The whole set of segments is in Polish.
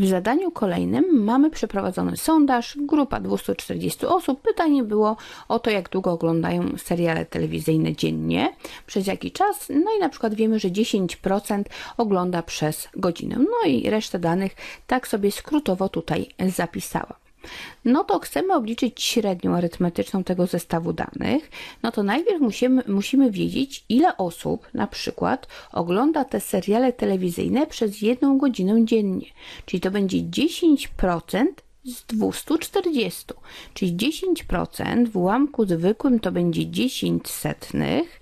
W zadaniu kolejnym mamy przeprowadzony sondaż, grupa 240 osób. Pytanie było o to, jak długo oglądają seriale telewizyjne dziennie, przez jaki czas. No i na przykład wiemy, że 10% ogląda przez godzinę. No i resztę danych tak sobie skrótowo tutaj zapisałam. No to chcemy obliczyć średnią arytmetyczną tego zestawu danych, no to najpierw musimy, musimy wiedzieć, ile osób na przykład ogląda te seriale telewizyjne przez jedną godzinę dziennie. Czyli to będzie 10% z 240. Czyli 10% w ułamku zwykłym to będzie 10 setnych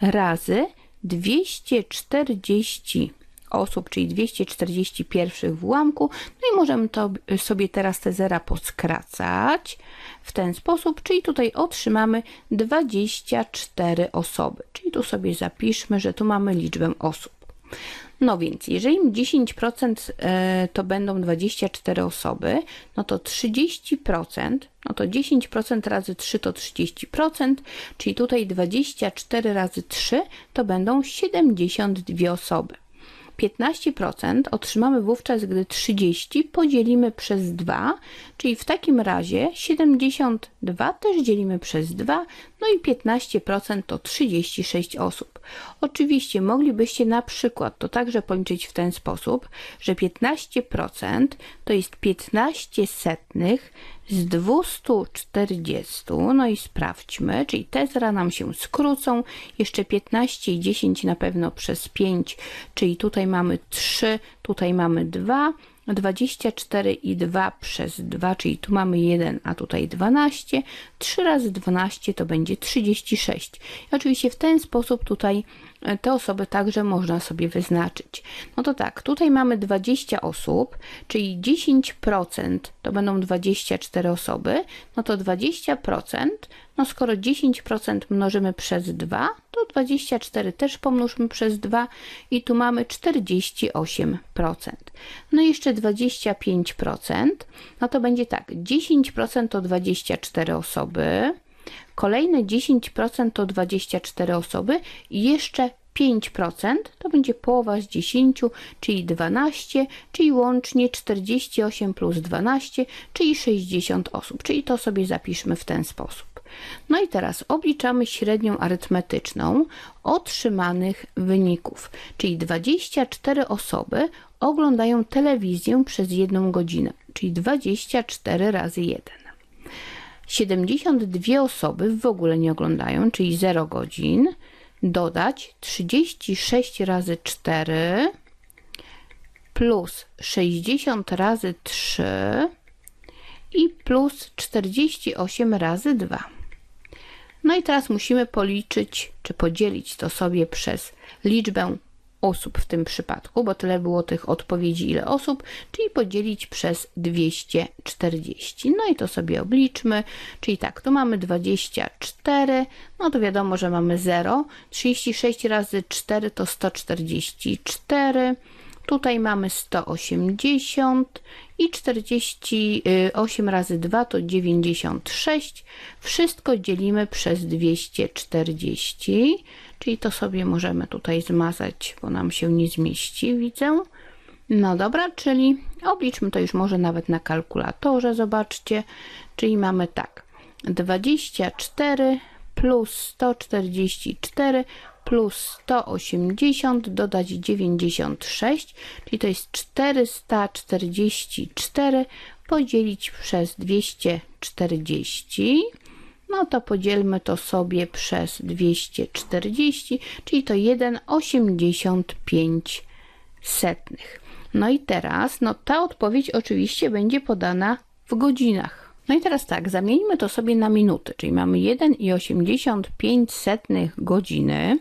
razy 240 osób, czyli 241 w ułamku. No i możemy to sobie teraz te zera poskracać w ten sposób, czyli tutaj otrzymamy 24 osoby. Czyli tu sobie zapiszmy, że tu mamy liczbę osób. No więc, jeżeli 10% e, to będą 24 osoby, no to 30%, no to 10% razy 3 to 30%, czyli tutaj 24 razy 3 to będą 72 osoby. 15% otrzymamy wówczas, gdy 30 podzielimy przez 2, czyli w takim razie 72 też dzielimy przez 2, no i 15% to 36 osób. Oczywiście moglibyście na przykład to także policzyć w ten sposób, że 15% to jest 15 setnych z 240, no i sprawdźmy, czyli te zera nam się skrócą, jeszcze 15 i 10 na pewno przez 5, czyli tutaj mamy 3, tutaj mamy 2, 24 i 2 przez 2, czyli tu mamy 1, a tutaj 12. 3 razy 12 to będzie 36. I oczywiście w ten sposób tutaj te osoby także można sobie wyznaczyć. No to tak, tutaj mamy 20 osób, czyli 10% to będą 24 osoby, no to 20%, no skoro 10% mnożymy przez 2, to 24 też pomnóżmy przez 2 i tu mamy 48%. No i jeszcze 25%, no to będzie tak, 10% to 24 osoby, kolejne 10% to 24 osoby i jeszcze 5% to będzie połowa z 10, czyli 12, czyli łącznie 48 plus 12, czyli 60 osób. Czyli to sobie zapiszmy w ten sposób. No i teraz obliczamy średnią arytmetyczną otrzymanych wyników, czyli 24 osoby oglądają telewizję przez jedną godzinę, czyli 24 razy 1. 72 osoby w ogóle nie oglądają, czyli 0 godzin, dodać 36 razy 4 plus 60 razy 3 i plus 48 razy 2. No i teraz musimy policzyć, czy podzielić to sobie przez liczbę osób w tym przypadku, bo tyle było tych odpowiedzi, ile osób, czyli podzielić przez 240. No i to sobie obliczmy, czyli tak, tu mamy 24, no to wiadomo, że mamy 0, 36 razy 4 to 144, Tutaj mamy 180 i 48 razy 2 to 96. Wszystko dzielimy przez 240, czyli to sobie możemy tutaj zmazać, bo nam się nie zmieści, widzę. No dobra, czyli obliczmy to już może nawet na kalkulatorze, zobaczcie. Czyli mamy tak, 24 plus 144 plus 180 dodać 96, czyli to jest 444 podzielić przez 240. No to podzielmy to sobie przez 240, czyli to 1,85 setnych. No i teraz, no ta odpowiedź oczywiście będzie podana w godzinach. No i teraz tak, zamieńmy to sobie na minuty, czyli mamy 1,85 godziny.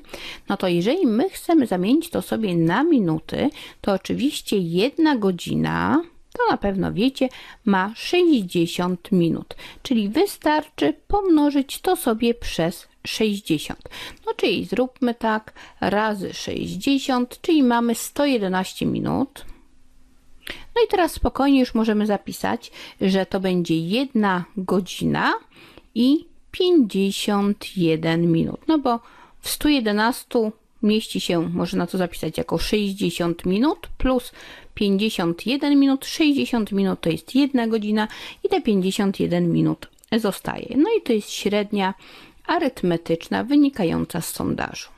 No to jeżeli my chcemy zamienić to sobie na minuty, to oczywiście jedna godzina, to na pewno wiecie, ma 60 minut, czyli wystarczy pomnożyć to sobie przez 60. No czyli zróbmy tak, razy 60, czyli mamy 111 minut. No i teraz spokojnie już możemy zapisać, że to będzie jedna godzina i 51 minut. No bo w 111 mieści się, można to zapisać jako 60 minut plus 51 minut. 60 minut to jest 1 godzina i te 51 minut zostaje. No i to jest średnia arytmetyczna wynikająca z sondażu.